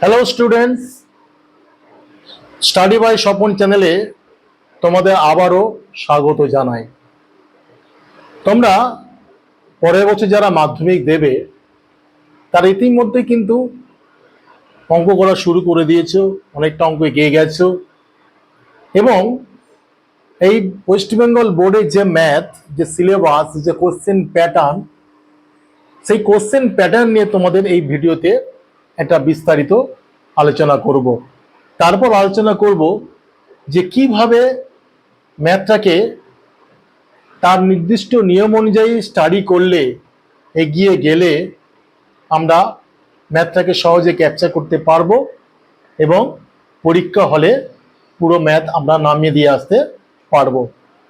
Hello students study by Swapan চ্যানেলে তোমাদের আবারও স্বাগত জানাই। তোমরা পরের বছর যারা মাধ্যমিক দেবে, তারা ইতিমধ্যে কিন্তু অঙ্ক করা শুরু করে দিয়েছ, অনেকটা অঙ্ক এগিয়ে গেছো। এবং এই ওয়েস্ট বেঙ্গল বোর্ডের যে ম্যাথ যে সিলেবাস যে কোশ্চেন প্যাটার্ন সেই কোশ্চেন প্যাটার্ন নিয়ে তোমাদের এই ভিডিওতে একটা বিস্তারিত আলোচনা করব। তারপর আলোচনা করব যে কীভাবে ম্যাথটাকে তার নির্দিষ্ট নিয়ম অনুযায়ী স্টাডি করলে এগিয়ে গেলে আমরা ম্যাথটাকে সহজে ক্যাপচার করতে পারব এবং পরীক্ষা হলে পুরো ম্যাথ আমরা নামিয়ে দিয়ে আসতে পারব।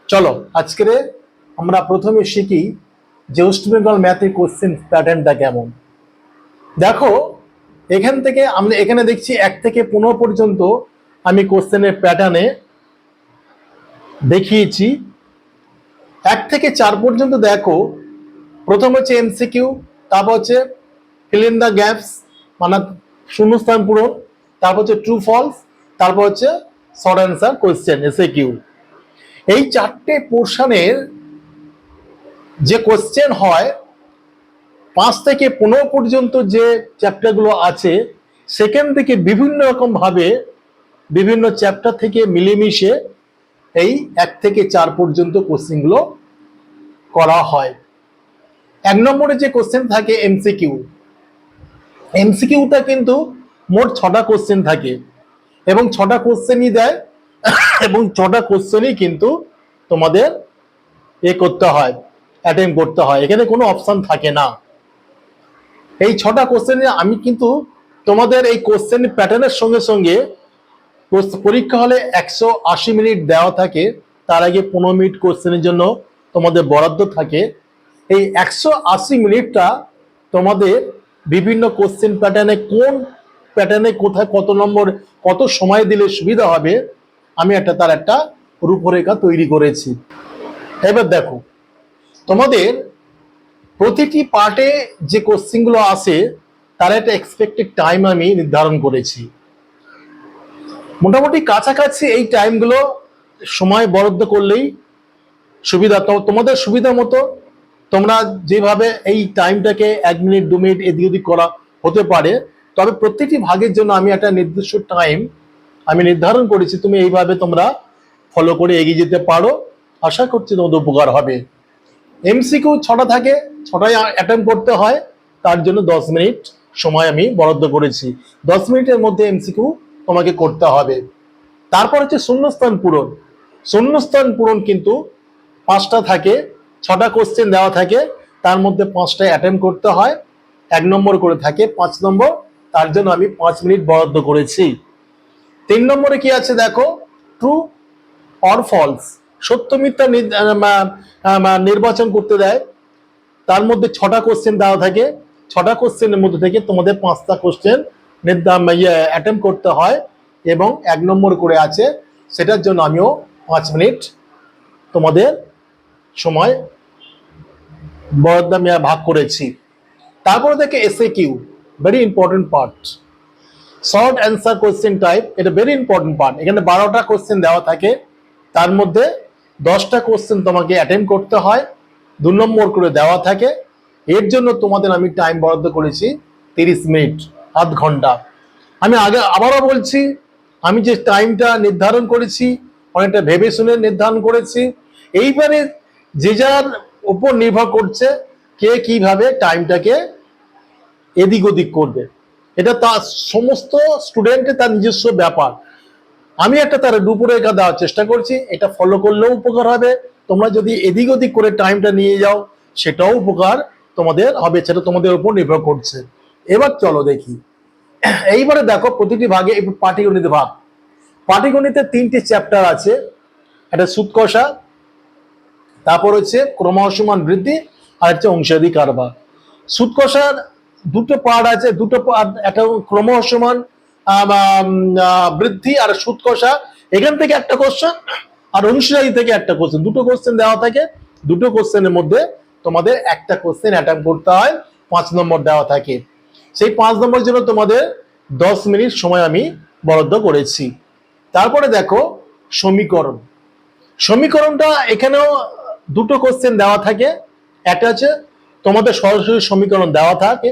চলো, আজকের আমরা প্রথমে শিখি যে ওয়েস্ট বেঙ্গল ম্যাথের কোশ্চেন প্যাটার্নটা কেমন। দেখো এখান থেকে আমরা এখানে দেখছি এক থেকে পনেরো পর্যন্ত আমি কোশ্চেনের প্যাটার্নে দেখিয়েছি। এক থেকে চার পর্যন্ত দেখো, প্রথম হচ্ছে এমসিকিউ তারপর হচ্ছে ফিল ইন দ্য গ্যাপস মানে শূন্যস্থান পূরণ, তারপর হচ্ছে ট্রু ফলস তারপর হচ্ছে short answer question SA Q এই চারটে পোর্শনের যে কোশ্চেন হয় পাঁচ থেকে পনেরো পর্যন্ত যে চ্যাপ্টারগুলো আছে, সেখান থেকে বিভিন্ন রকম ভাবে বিভিন্ন চ্যাপ্টার থেকে মিলেমিশে এই এক থেকে চার পর্যন্ত কোশ্চেনগুলো করা হয়। এক নম্বরে যে কোশ্চেন থাকে এমসিকিউ এমসিকিউটা কিন্তু মোট ছটা কোশ্চেন থাকে এবং ছটা কোশ্চেনই দেয় এবং ছটা কোশ্চেনই কিন্তু তোমাদের এ করতে হয় অ্যাটেম্প করতে হয়। এখানে কোনো অপশন থাকে না। এই ছটা কোশ্চেনে আমি কিন্তু তোমাদের এই কোশ্চেন প্যাটার্নের সঙ্গে সঙ্গে পরীক্ষা হলে একশো আশি মিনিট দেওয়া থাকে। তার আগে পনেরো মিনিট কোশ্চেনের জন্য তোমাদের বরাদ্দ থাকে। এই একশো আশি মিনিটটা তোমাদের বিভিন্ন কোশ্চেন প্যাটার্নে কোন প্যাটার্নে কোথায় কত নম্বর, কত সময় দিলে সুবিধা হবে, আমি একটা তার একটা রূপরেখা তৈরি করেছি। এবার দেখো, তোমাদের প্রতিটি পার্টে যে কোশ্চেনগুলো আসে তার একটা এক্সপেক্টেড টাইম আমি নির্ধারণ করেছি। মোটামুটি কাছাকাছি এই টাইমগুলো সময় বরাদ্দ করলেই সুবিধা। তোমাদের সুবিধা মতো তোমরা যেভাবে এই টাইমটাকে এক মিনিট, দু মিনিট এদিক ওদিক করা হতে পারে, তবে প্রত্যেকটি ভাগের জন্য আমি একটা নির্দিষ্ট টাইম আমি নির্ধারণ করেছি। তুমি এইভাবে তোমরা ফলো করে এগিয়ে যেতে পারো। আশা করছি তোমাদের উপকার হবে। এমসিকিউ ছটা থাকে ছটাই অ্যাটেম্প করতে হয়, তার জন্য দশ মিনিট সময় আমি বরাদ্দ করেছি। দশ মিনিটের মধ্যে এমসিকিউ তোমাকে করতে হবে। তারপর হচ্ছে শূন্যস্থান পূরণ। শূন্যস্থান পূরণ কিন্তু পাঁচটা থাকে, ছটা কোশ্চেন দেওয়া থাকে, তার মধ্যে পাঁচটা অ্যাটেম্প করতে হয়, এক নম্বর করে থাকে, পাঁচ নম্বর, তার জন্য আমি পাঁচ মিনিট বরাদ্দ করেছি। তিন নম্বরে কি আছে দেখো ট্রু অর ফলস সত্য মিথ্যা নির্বাচন করতে দেয়, তার মধ্যে ছটা কোশ্চেন দেওয়া থাকে। ছটা কোশ্চেনের মধ্যে থেকে তোমাদের পাঁচটা কোশ্চেন অ্যাটেম্প করতে হয় এবং এক নম্বর করে আছে। সেটার জন্য আমিও পাঁচ মিনিট তোমাদের সময় বরাদ্দ আমি ভাগ করেছি। তারপরে দেখে SA Q very important part short answer question type এটা ভেরি ইম্পর্টেন্ট পার্ট এখানে বারোটা কোশ্চেন দেওয়া থাকে। তার মধ্যে দশটা কোশ্চেন তোমাকে অ্যাটেন্ড করতে হয়, দু নম্বর করে দেওয়া থাকে। এর জন্য তোমাদের আমি টাইম বরাদ্দ করেছি তিরিশ মিনিট, আধ ঘণ্টা। আমি আগে আবারও বলছি, আমি যে টাইমটা নির্ধারণ করেছি, অনেকটা ভেবে শুনে নির্ধারণ করেছি, এইবারে যে যার উপর নির্ভর করছে, কে কীভাবে টাইমটাকে এদিক ওদিক করবে। এটা তার সমস্ত স্টুডেন্টের তার নিজস্ব ব্যাপার। আমি একটা তার রূপরেখা দেওয়ার চেষ্টা করছি, এটা ফলো করলেও উপকার হবে। তোমরা যদি এদিক ওদিক করে টাইমটা নিয়ে যাও, সেটাও উপকার তোমাদের হবে, সেটা তোমাদের উপর নির্ভর করছে। এবার চলো দেখি। এইবারে দেখো প্রতিটি ভাগে পাটিগণিত ভাগ। পাটিগণিতে তিনটি চ্যাপ্টার আছে, একটা সুৎকষা, তারপর হচ্ছে ক্রমসমান বৃদ্ধি, আর হচ্ছে অংশাদি কারবার সুৎকষার দুটো পার্ট আছে, দুটো পার্ট একটা ক্রমসমান বৃদ্ধি আর সুৎকষা এখান থেকে একটা কোশ্চেন আর অংশীদারি থেকে একটা কোশ্চেন দুটো কোশ্চেন দেওয়া থাকে, দুটো কোশ্চেনের মধ্যে তোমাদের একটা কোশ্চেন অ্যাটেম্প করতে হয়, পাঁচ নম্বর দেওয়া থাকে। সেই পাঁচ নম্বরের জন্য তোমাদের দশ মিনিট সময় আমি বরাদ্দ করেছি। তারপরে দেখো, সমীকরণ। সমীকরণটা এখানেও দুটো কোশ্চেন দেওয়া থাকে। একটা হচ্ছে, তোমাদের সরাসরি সমীকরণ দেওয়া থাকে,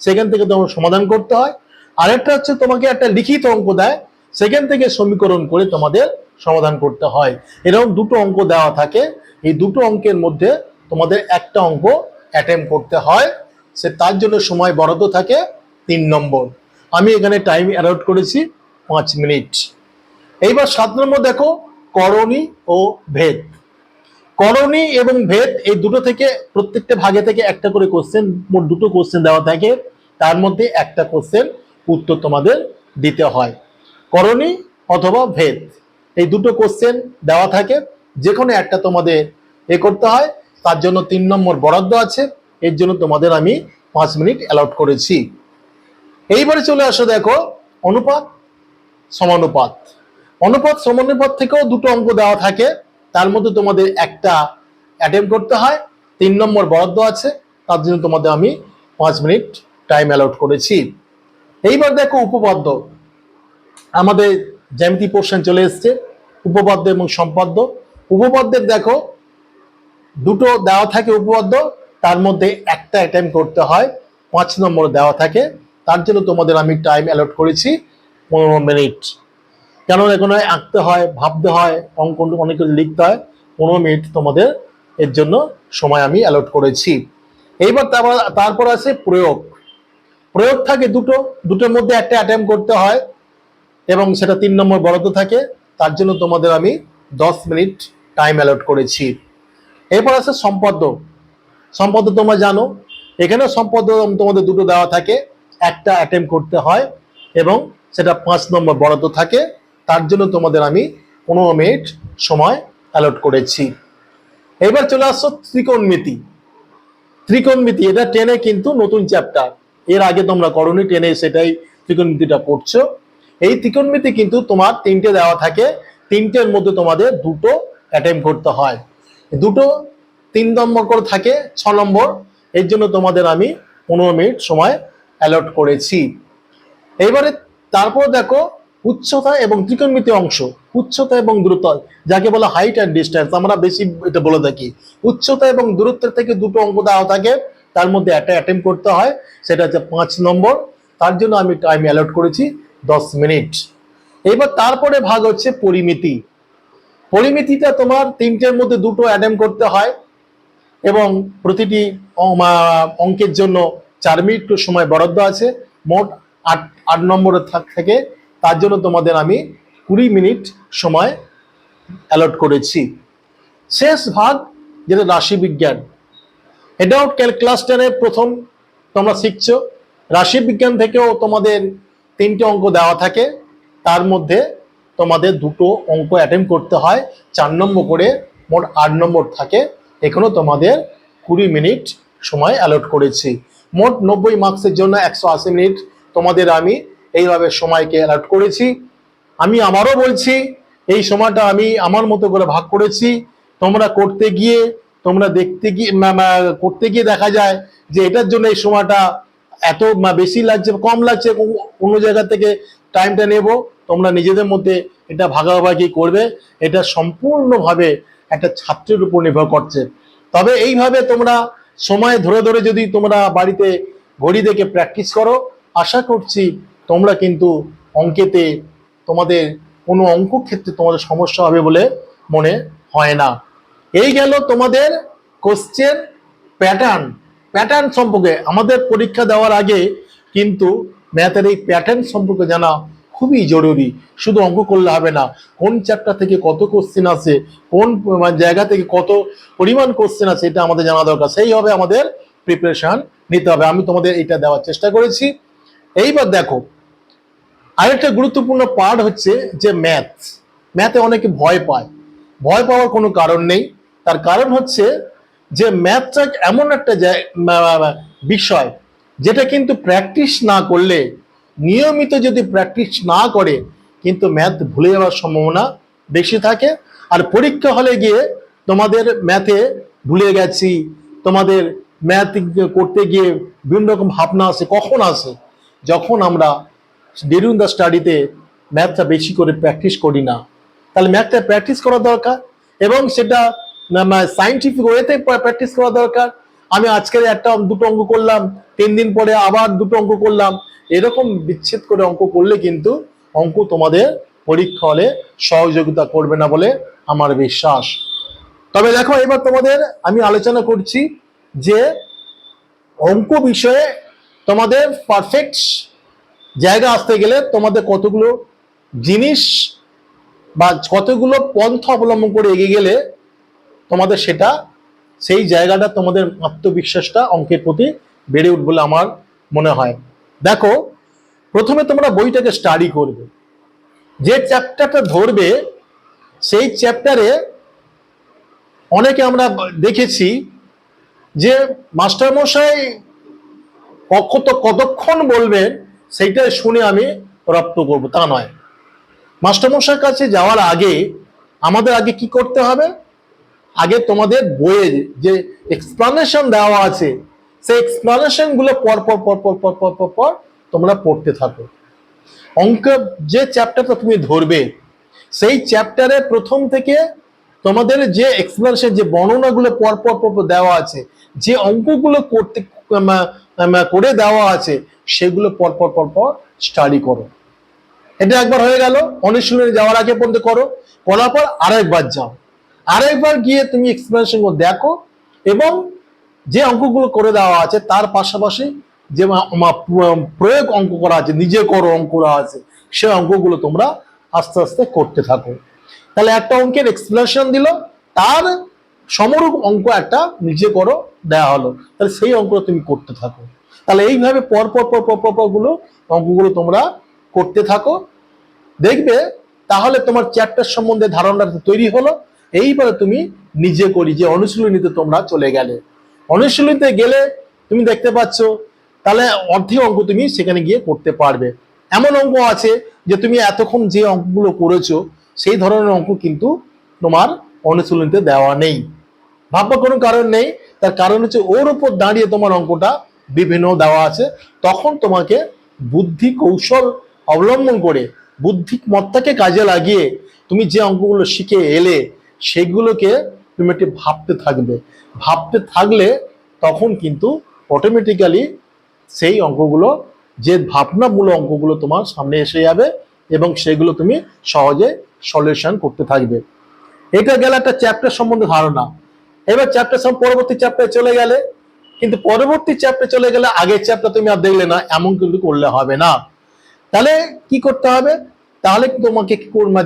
সেখান থেকে তোমার সমাধান করতে হয়। আরেকটা হচ্ছে তোমাকে একটা লিখিত অঙ্ক দেয়, সেখান থেকে সমীকরণ করে তোমাদের সমাধান করতে হয়। এরকম দুটো অঙ্ক দেওয়া থাকে, এই দুটো অঙ্কের মধ্যে তোমাদের একটা অঙ্ক অ্যাটেম্প করতে হয়, সে তার জন্য সময় বরাদ্দ থাকে তিন নম্বর। আমি এখানে টাইম অ্যালট করেছি পাঁচ মিনিট। এইবার সাত নম্বর দেখো, করণী ও ভেদ। করণী এবং ভেদ এই দুটো থেকে প্রত্যেকটা ভাগে থেকে একটা করে কোশ্চেন মোট দুটো কোশ্চেন দেওয়া থাকে, তার মধ্যে একটা কোশ্চেন উত্তর তোমাদের দিতে হয়। করণী অথবা ভেদ। এই দুটো কোশ্চেন দেওয়া থাকে। যে কোনো একটা তোমাদের এ করতে হয়। তার জন্য তিন নম্বর বরাদ্দ আছে। এর জন্য তোমাদের আমি পাঁচ মিনিট অ্যালাউট করেছি। এইবারে চলে আসো দেখো, অনুপাত, সমানুপাত। অনুপাত, সমানুপাত থেকেও দুটো অঙ্ক দেওয়া থাকে। তার মধ্যে তোমাদের একটা অ্যাটেম্প করতে হয়। তিন নম্বর বরাদ্দ আছে। তার জন্য তোমাদের আমি পাঁচ মিনিট টাইম অ্যালাউট করেছি। এইবার দেখো উপপাদ্য। আমাদের জ্যামিতি পোর্শন চলে এসছে, উপপাদ্য এবং সম্পাদ্য। উপপাদ্যের দেখো, দুটো দেওয়া থাকে উপপাদ্য, তার মধ্যে একটা অ্যাটেম্প করতে হয়, পাঁচ নম্বর দেওয়া থাকে। তার জন্য তোমাদের আমি টাইম অ্যালট করেছি, পনেরো মিনিট কেন এখানে আঁকতে হয়, ভাবতে হয়, অঙ্ক অনেক কিছু লিখতে হয়, পনেরো মিনিট তোমাদের এর জন্য সময় আমি অ্যালট করেছি। এইবার তারপর তারপর আছে প্রয়োগ। প্রয়োগ থাকে দুটো, দুটোর মধ্যে একটা অ্যাটেম্প করতে হয় এবং সেটা তিন নম্বর বরাদ্দ থাকে। তার জন্য তোমাদের আমি দশ মিনিট টাইম অ্যালট করেছি। এরপর আছে সম্পদ সম্পদ তোমরা জানো এখানে সম্পদ তোমাদের দুটো দেওয়া থাকে। একটা অ্যাটেম্প করতে হয় এবং সেটা পাঁচ নম্বর বরাদ্দ থাকে। তার জন্য তোমাদের আমি পনেরো মিনিট সময় অ্যালট করেছি। এবার চলে আসছো ত্রিকোণমিতি। ত্রিকোণমিতি, এটা টেনে কিন্তু নতুন চ্যাপ্টার এর আগে তোমরা করনি টেনে সেটাই ত্রিকোণমিতিটা পড়ছো। এই ত্রিকোণমিতি কিন্তু তোমার তিনটে দেওয়া থাকে, তিনটের মধ্যে তোমাদের দুটো অ্যাটেম্প করতে হয়। দুটো তিন নম্বর করে থাকে, ছ নম্বর, এর জন্য তোমাদের আমি পনেরো মিনিট সময় অ্যালট করেছি। এবারে তারপর দেখো, উচ্চতা এবং ত্রিকোণমিতি অংশ, উচ্চতা এবং দূরত্ব, যাকে বলা হাইট অ্যান্ড ডিস্টেন্স আমরা বেশি এটা বলে থাকি। উচ্চতা এবং দূরত্বের থেকে দুটো অঙ্ক দেওয়া থাকে তার মধ্যে একটা অ্যাটেম্প করতে হয়, সেটা হচ্ছে পাঁচ নম্বর। তার জন্য আমি টাইম অ্যালট করেছি দশ মিনিট এবার তারপরে ভাগ হচ্ছে পরিমিতি। পরিমিতিটা তোমার তিনটের মধ্যে দুটো অ্যাটেম্প করতে হয় এবং প্রতিটি অঙ্কের জন্য চার মিনিট সময় বরাদ্দ আছে। মোট আট আট নম্বরে থাক তার জন্য তোমাদের আমি কুড়ি মিনিট সময় অ্যালট করেছি। শেষ ভাগ যেটা রাশি বিজ্ঞান এটাও ক্লাস টেনের প্রথম তোমরা শিখছ। রাশি বিজ্ঞান থেকেও তোমাদের তিনটে অঙ্ক দেওয়া থাকে। তার মধ্যে তোমাদের দুটো অঙ্ক অ্যাটেম্প করতে হয়। চার নম্বর করে মোট আট নম্বর থাকে। এখানেও তোমাদের কুড়ি মিনিট সময় অ্যালট করেছি। মোট নব্বই মার্কসের জন্য একশো আশি মিনিট তোমাদের আমি এইভাবে সময়কে অ্যালট করেছি। আমি আমারও বলছি, এই সময়টা আমি আমার মতো করে ভাগ করেছি। তোমরা করতে গিয়ে তোমরা দেখতে গিয়ে করতে গিয়ে দেখা যায় যে এটার জন্য এই সময়টা এত বেশি লাগছে, কম লাগছে কো- অন্য জায়গা থেকে টাইমটা নেব। তোমরা নিজেদের মধ্যে এটা ভাগাভাগি করবে। এটা সম্পূর্ণভাবে একটা ছাত্রের উপর নির্ভর করছে। তবে এইভাবে তোমরা সময় ধরে ধরে যদি তোমরা বাড়িতে ঘড়ি দেখে প্র্যাকটিস করো, আশা করছি তোমরা কিন্তু অঙ্কেতে তোমাদের কোনো অঙ্ক ক্ষেত্রে তোমাদের সমস্যা হবে বলে মনে হয় না। এই গেল তোমাদের কোশ্চেন প্যাটার্ন প্যাটার্ন সম্পর্কে আমাদের পরীক্ষা দেওয়ার আগে কিন্তু ম্যাথের এই প্যাটার্ন সম্পর্কে জানা খুবই জরুরি। শুধু অঙ্ক করলে হবে না, কোন চ্যাপ্টার থেকে কত কোশ্চেন আছে কোন মানে জায়গা থেকে কত পরিমাণ কোশ্চেন আছে এটা আমাদের জানা দরকার। সেইভাবে আমাদের প্রিপারেশান নিতে হবে। আমি তোমাদের এটা দেওয়ার চেষ্টা করেছি। এইবার দেখো, আরেকটা গুরুত্বপূর্ণ পার্ট হচ্ছে যে ম্যাথ ম্যাথে অনেকে ভয় পায়। ভয় পাওয়ার কোনো কারণ নেই। তার কারণ হচ্ছে যে ম্যাথটা এমন একটা বিষয় যেটা কিন্তু প্র্যাকটিস না করলে, নিয়মিত যদি প্র্যাকটিস না করে, কিন্তু ম্যাথ ভুলে যাওয়ার সম্ভাবনা বেশি থাকে। আর পরীক্ষা হলে গিয়ে তোমাদের ম্যাথে ভুলে গেছি, তোমাদের ম্যাথ করতে গিয়ে বিভিন্ন রকম ভাবনা আসে, কখন আসে? যখন আমরা ডিউরিং দ্য স্টাডিতে ম্যাথটা বেশি করে প্র্যাকটিস করি না। তাহলে ম্যাথটা প্র্যাকটিস করা দরকার এবং সেটা সাইন্টিফিক ওয়েতে প্র্যাকটিস করা দরকার। আমি আজকের একটা দুটো অঙ্ক করলাম, তিন দিন পরে আবার দুটো অঙ্ক করলাম। এরকম বিচ্ছেদ করে অঙ্ক করলে কিন্তু অঙ্ক তোমাদের পরীক্ষা হলে সহযোগিতা করবে না বলে আমার বিশ্বাস। তবে দেখো, এবার তোমাদের আমি আলোচনা করছি যে অঙ্ক বিষয়ে তোমাদের পারফেক্ট জায়গা আসতে গেলে তোমাদের কতগুলো জিনিস বা কতগুলো পন্থা অবলম্বন করে এগিয়ে গেলে তোমাদের সেটা, সেই জায়গাটা তোমাদের আত্মবিশ্বাসটা অঙ্কের প্রতি বেড়ে উঠবে বলে আমার মনে হয়। দেখো, প্রথমে তোমরা বইটাকে স্টাডি করবে। যে চ্যাপ্টারটা ধরবে, সেই চ্যাপ্টারে অনেকে আমরা দেখেছি যে মাস্টারমশাই কত কতক্ষণ বলবেন, সেইটা শুনে আমি রপ্ত করব, তা নয়। মাস্টারমশাইয়ের কাছে যাওয়ার আগে আমাদের আগে কি করতে হবে? আগে তোমাদের বইয়ে যে এক্সপ্লানেশন দেওয়া আছে সেই এক্সপ্লানেশনগুলো পর পর পর পর পর পর পর পর তোমরা পড়তে থাকো অঙ্ক যে চ্যাপ্টারটা তুমি ধরবে সেই চ্যাপ্টারে প্রথম থেকে তোমাদের যে এক্সপ্লানেশন যে বর্ণনাগুলো পর পর পর পর দেওয়া আছে যে অঙ্কগুলো করতে করে দেওয়া আছে সেগুলো পর পর পর পর স্টাডি করো এটা একবার হয়ে গেল অনুশীলনে যাওয়ার আগে পর্যন্ত করো করার পর আরেকবার যাও আরেকবার গিয়ে তুমি এক্সপ্লেনেশন দেখো এবং যে অঙ্কগুলো করে দেওয়া আছে তার পাশাপাশি যে প্রয়োগ অঙ্ক করা আছে নিজে করো অঙ্ক করা আছে, সে অঙ্কগুলো তোমরা আস্তে আস্তে করতে থাকো। তাহলে একটা অঙ্কের এক্সপ্লেনেশন দিল, তার সমরূপ অঙ্ক একটা নিজে করো দেওয়া হলো। তাহলে সেই অঙ্ক তুমি করতে থাকো। তাহলে এইভাবে পর পর পর পর পর পরগুলো অঙ্কগুলো তোমরা করতে থাকো। দেখবে তাহলে তোমার চ্যাপ্টার সম্বন্ধে ধারণাটা তৈরি হলো। এইবারে তুমি নিজে করি যে অনুশীলনীতে তোমরা চলে গেলে। অনুশীলনীতে গেলে তুমি দেখতে পাচ্ছ, তাহলে অর্ধেক অঙ্ক তুমি সেখানে গিয়ে করতে পারবে। এমন অঙ্ক আছে যে তুমি এতক্ষণ যে অঙ্কগুলো করেছ, সেই ধরনের অঙ্ক কিন্তু তোমার অনুশীলনীতে দেওয়া নেই। ভাববার কোনো কারণ নেই, তার কারণ হচ্ছে ওর উপর দাঁড়িয়ে তোমার অঙ্কটা বিভিন্ন দেওয়া আছে। তখন তোমাকে বুদ্ধি কৌশল অবলম্বন করে বুদ্ধি মত্তাকে কাজে লাগিয়ে তুমি যে অঙ্কগুলো শিখে এলে সেগুলোকে তুমি একটু ভাবতে থাকবে। ভাবতে থাকলে তখন কিন্তু অটোমেটিক্যালি সেই অঙ্কগুলো, যে ভাবনামূলক অঙ্কগুলো তোমার সামনে এসে যাবে এবং সেগুলো তুমি সহজে সলিউশন করতে থাকবে। এটা গেল একটা চ্যাপ্টার সম্বন্ধে ধারণা। এবার চ্যাপ্টার পরবর্তী চ্যাপ্টারে চলে গেলে, কিন্তু পরবর্তী চ্যাপ্টারে চলে গেলে আগের চ্যাপ্টার তুমি আর দেখলে না, এমন কিন্তু করলে হবে না। তাহলে কি করতে হবে? তাহলে তোমাকে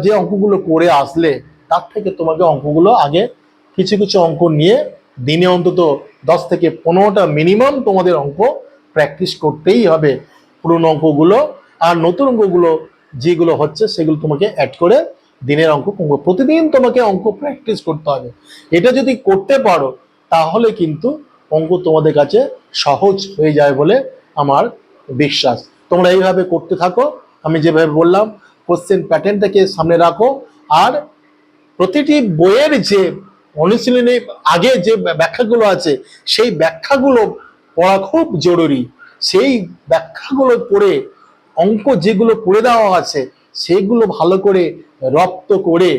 যে অঙ্কগুলো করে আসলে তার থেকে তোমাকে অঙ্কগুলো আগে কিছু কিছু অঙ্ক নিয়ে দিনে অন্তত দশ থেকে পনেরোটা মিনিমাম তোমাদের অঙ্ক প্র্যাকটিস করতেই হবে পুরনো অঙ্কগুলো আর নতুন অঙ্কগুলো যেগুলো হচ্ছে সেগুলো তোমাকে অ্যাড করে দিনের অঙ্ক প্রতিদিন তোমাকে অঙ্ক প্র্যাকটিস করতে হবে। এটা যদি করতে পারো, তাহলে কিন্তু অঙ্ক তোমাদের কাছে সহজ হয়ে যায় বলে আমার বিশ্বাস। তোমরা এইভাবে করতে থাকো। আমি যেভাবে বললাম কোশ্চেন প্যাটার্নটাকে সামনে রাখো। আর প্রতিটি বইয়ের যে অনুশীলনী, আগে যে ব্যাখ্যাগুলো আছে, সেই ব্যাখ্যাগুলো পড়া খুব জরুরি। সেই ব্যাখ্যাগুলো পড়ে, অঙ্ক যেগুলো করে দেওয়া আছে, সেগুলো ভালো করে রপ্ত করে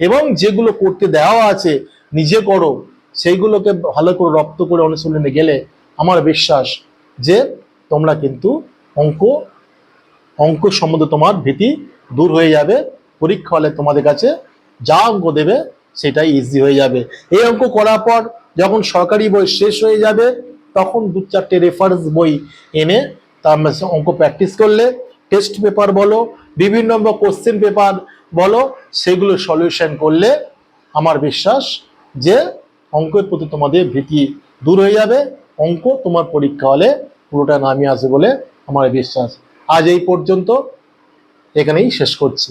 এবং যেগুলো করতে দেওয়া আছে নিজে করো, সেইগুলোকে ভালো করে রপ্ত করে অনুশীলনে গেলে আমার বিশ্বাস যে তোমরা কিন্তু অঙ্ক অঙ্ক সম্বন্ধে তোমার ভীতি দূর হয়ে যাবে। পরীক্ষা হলে তোমাদের কাছে যা অঙ্ক দেবে সেটাই ইজি হয়ে যাবে। এই অঙ্ক করার পর যখন সরকারি বই শেষ হয়ে যাবে, তখন দু চারটে রেফারেন্স বই এনে তার অঙ্ক প্র্যাকটিস করলে টেস্ট পেপার বলো, বিভিন্ন কোশ্চেন পেপার বলো, সেগুলো সলিউশন করলে আমার বিশ্বাস যে অঙ্কের প্রতি তোমাদের ভীতি দূর হয়ে যাবে, অঙ্ক তোমার পরীক্ষা হলে পুরোটা নামিয়ে আসবে বলে আমার বিশ্বাস। আজ এই পর্যন্ত এখানেই শেষ করছি।